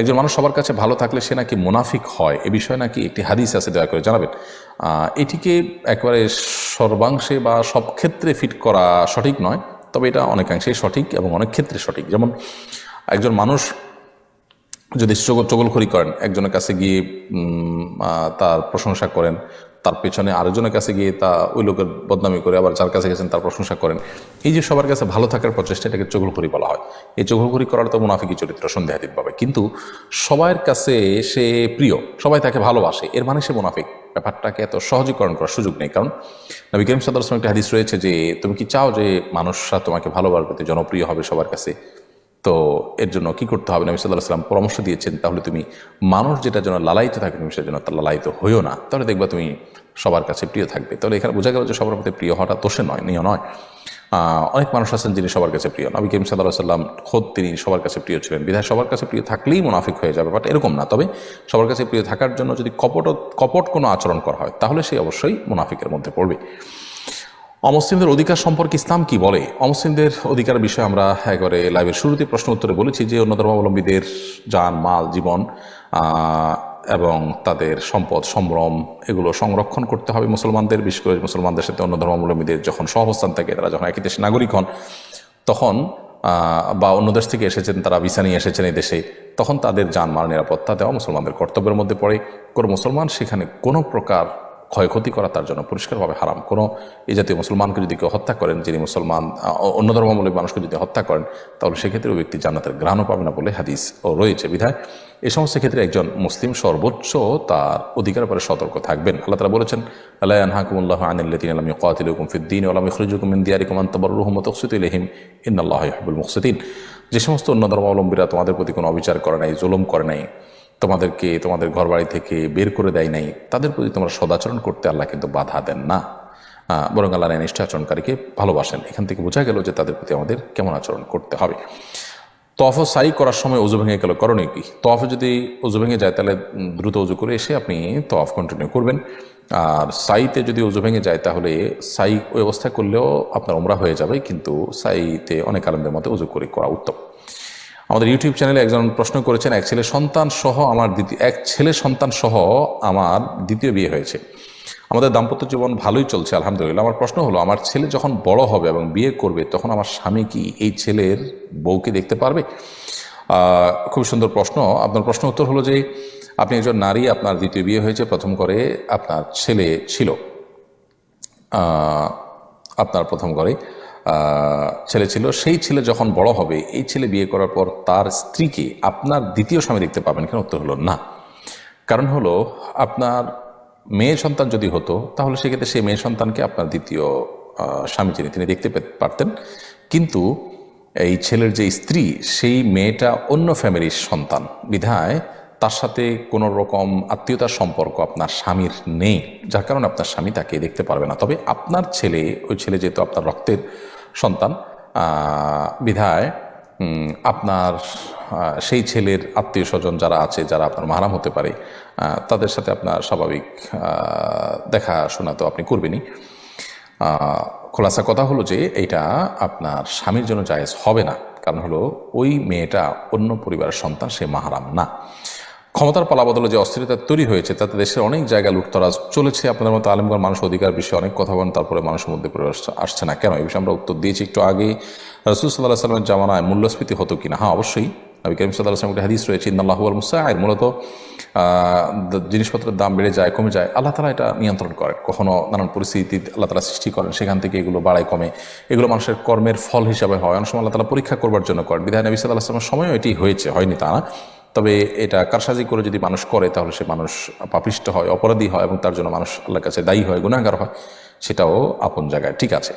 একজন মানুষ সবার কাছে ভালো থাকলে সে নাকি মুনাফিক হয়, এ বিষয়ে নাকি একটি হাদিস আছে, দয়া করে জানাবেন। এটিকে একবারে সর্বাংশে বা সব ক্ষেত্রে ফিট করা সঠিক নয়, তবে এটা অনেকাংশেই সঠিক এবং অনেক ক্ষেত্রে সঠিক। যেমন একজন মানুষ যদি চগল চগলখড়ি করেন, একজনের কাছে গিয়ে তার প্রশংসা করেন তার পেছনে আরেকজনের কাছে গিয়ে তা ওই লোকের বদনামি করে আবার যার কাছে গেছেন তার প্রশংসা করেন। এই যে সবার কাছে ভালো থাকার প্রচেষ্টা এটাকে চগলখড়ি বলা হয়। এই চগলখড়ি করার তো মুনাফিকি চরিত্র সন্দেহাতীতভাবে কিন্তু সবার কাছে সে প্রিয়, সবাই তাকে ভালোবাসে, এর মানে সে মুনাফিক। ব্যাপারটাকে এত সহজীকরণ করার সুযোগ নেই। কারণ নবী করিম সাদার একটা হাদিস রয়েছে যে, তুমি কি চাও যে মানুষরা তোমাকে ভালোবাসবে জনপ্রিয় হবে সবার কাছে? তো এর জন্য কি করতে হবে? নবী সাল্লাহ সাল্লাম পরামর্শ দিয়েছেন, তাহলে তুমি মানুষ যেটা যেন লালায়িত থাকে তুমি যেন তার লালায়িত হইও না। তাহলে দেখবা তুমি সবার কাছে প্রিয় থাকবে। তাহলে এখানে বোঝা গেল যে সবার মধ্যে প্রিয় হওয়াটা দোষে নয়, নিয় নয়। অনেক মানুষ আছেন যিনি সবার কাছে প্রিয়। নবী করিম সাল্লাহ সাল্লাম খোদ তিনি সবার কাছে প্রিয় ছিলেন। বিধায় সবার কাছে প্রিয় থাকলেই মুনাফিক হয়ে যাবে, বাট এরকম না। তবে সবার কাছে প্রিয় থাকার জন্য যদি কপট কপট কোনো আচরণ করা হয়, তাহলে সে অবশ্যই মুনাফিকের মধ্যে পড়বে। অমুসলিমদের অধিকার সম্পর্কে ইসলাম কি বলে? অমুসলিমদের অধিকার বিষয়ে আমরা একবারে লাইভের শুরুতে প্রশ্ন উত্তরে বলেছি যে অন্য ধর্মাবলম্বীদের যান, মাল, জীবন এবং তাদের সম্পদ, সম্ভ্রম এগুলো সংরক্ষণ করতে হবে মুসলমানদের, বিশেষ করে মুসলমানদের সাথে অন্য ধর্মাবলম্বীদের যখন সহবস্থান থাকে, তারা যখন একই দেশের নাগরিক হন, তখন বা অন্য দেশ থেকে এসেছেন, তারা ভিসা নিয়ে এসেছেন এই দেশে, তখন তাদের যানমাল নিরাপত্তা দেওয়া মুসলমানদের কর্তব্যের মধ্যে পড়ে। কোনো মুসলমান সেখানে কোনো প্রকার ক্ষয়ক্ষতি করা তার জন্য পরিষ্কারভাবে হারাম। কোনো এই জাতীয় মুসলমানকে যদি কেউ হত্যা করেন, যিনি মুসলমান অন্য ধর্মাবলম্বী মানুষকে যদি হত্যা করেন, তাহলে সেক্ষেত্রে ওই ব্যক্তি জান্নাতের গ্রাণও পাবে না বলে হাদিস ও রয়েছে। বিধায় এই সমস্ত ক্ষেত্রে একজন মুসলিম সর্বোচ্চ তার অধিকার পরে সতর্ক থাকবেন। আল্লাহ তালা বলেছেন আল্লাহ আনহাকুমুল্লাহ আনিল্লাতিন আলাম ইয়াকাতিলুকুম ফিদ্দিন ওয়া লাম ইখরিজুকুম দিয়ারিকুম আন তাবাররুহুম ওয়া তুকসিতু ইলাইহিম, ইন্নাল্লাহা ইউহিব্বুল মুকসিতিন যে সমস্ত অন্য ধর্মাবলম্বীরা তোমাদের প্রতি কোনো অবিচার করে নাই, জুলুম করে নাই তোমাদেরকে, তোমাদের ঘর বাড়ি থেকে বের করে দেয় নাই, তাদের প্রতি তোমরা সদাচরণ করতে আল্লাহ কিন্তু বাধা দেন না। বরং আল্লাহ নিষ্ঠ আচরণকারীকে ভালোবাসেন। এখান থেকে বোঝা গেল যে তাদের প্রতি আমাদের কেমন আচরণ করতে হবে। তফ সাই করার সময় উজু ভেঙে গেল, করণীয় কি? তফ যদি উজু ভেঙে যায়, তাহলে দ্রুত উজু করে এসে আপনি তফ কন্টিনিউ করবেন। আর সাইতে যদি উজু ভেঙে যায়, তাহলে সাই ওই করলেও আপনার ওমরা হয়ে যাবে, কিন্তু সাইতে অনেক আনন্দের মতো উজু করে করা উত্তম। আমাদের ইউটিউব চ্যানেলে একজন প্রশ্ন করেছেন, এক ছেলে সন্তান সহ আমার দ্বিতীয়, এক ছেলে সন্তান সহ আমার দ্বিতীয় বিয়ে হয়েছে। আমাদের দাম্পত্য জীবন ভালোই চলছে, আলহামদুলিল্লাহ। আমার প্রশ্ন হলো, আমার ছেলে যখন বড় হবে এবং বিয়ে করবে, তখন আমার স্বামী কি এই ছেলের বউকে দেখতে পারবে? খুব সুন্দর প্রশ্ন। আপনার প্রশ্ন উত্তর হলো যে, আপনি একজন নারী, আপনার দ্বিতীয় বিয়ে হয়েছে, প্রথম করে আপনার ছেলে ছিল। আপনার প্রথম করে ছেলে ছিল, সেই ছেলে যখন বড় হবে, এই ছেলে বিয়ে করার পর তার স্ত্রীকে আপনার দ্বিতীয় স্বামী দেখতে পাবেন। কেন উত্তর হলো না। কারণ হলো, আপনার মেয়ে সন্তান যদি হতো, তাহলে সেক্ষেত্রে সেই মেয়ে সন্তানকে আপনার দ্বিতীয় স্বামী যিনি, তিনি দেখতে পারতেন। কিন্তু এই ছেলের যে স্ত্রী, সেই মেয়েটা অন্য ফ্যামিলির সন্তান। বিধায় তার সাথে কোনো রকম আত্মীয়তার সম্পর্ক আপনার স্বামীর নেই, যার কারণে আপনার স্বামী তাকে দেখতে পারবে না। তবে আপনার ছেলে, ওই ছেলে যেহেতু আপনার রক্তের সন্তান বিধায় আপনার সেই ছেলের আত্মীয় স্বজন যারা আছে, যারা আপনার মাহারাম হতে পারে তাদের সাথে আপনার স্বাভাবিক দেখাশোনা তো আপনি করবেনই। খোলাসা কথা হলো যে এটা আপনার স্বামীর জন্য জায়েজ হবে না। কারণ হলো ওই মেয়েটা অন্য পরিবারের সন্তান, সে মাহারাম না। ক্ষমতার পালাবদলে যে অস্থিরতা তৈরি হয়েছে, তাতে দেশের অনেক জায়গায় লুটতরাজ চলেছে। আপনাদের মতো আলমগড় মানুষ অধিকার বিষয়ে অনেক কথা বলেন, তারপরে মানুষের মধ্যে আসছে- না। কেন? এই বিষয়ে আমরা উত্তর দিয়েছি একটু আগে রসুল সাল্লাহ সাল্লামের জামানায় মূল্যস্ফীতি হতো কিনা? হ্যাঁ অবশ্যই। নবী করিম সাল্লাহ আসলাম হাদিস রয়েছে ইন্দাল্লাহু আল মূলত জিনিসপত্রের দাম বেড়ে যায়, কমে যায়। আল্লাহ তালা এটা নিয়ন্ত্রণ করেন কখনো নানান পরিস্থিতি আল্লাহ তালা সৃষ্টি করেন, সেখান থেকে এগুলো বাড়ায়, কমে। এগুলো মানুষের কর্মের ফল হিসাবে হয়। অনেক সময় আল্লাহ তালা পরীক্ষা করবার জন্য করেন বিধায় নবী সাল্লাহ আসলামের সময়ও এটি হয়েছে, হয়নি তা না। তবে এটা কারসাজি করে যদি মানুষ করে, তাহলে সে মানুষ পাপিষ্ট হয়, অপরাধী হয় এবং তার জন্য মানুষ আল্লাহর কাছে দায়ী হয় গুণাগার হয়, সেটাও আপন জায়গায়। ঠিক আছে।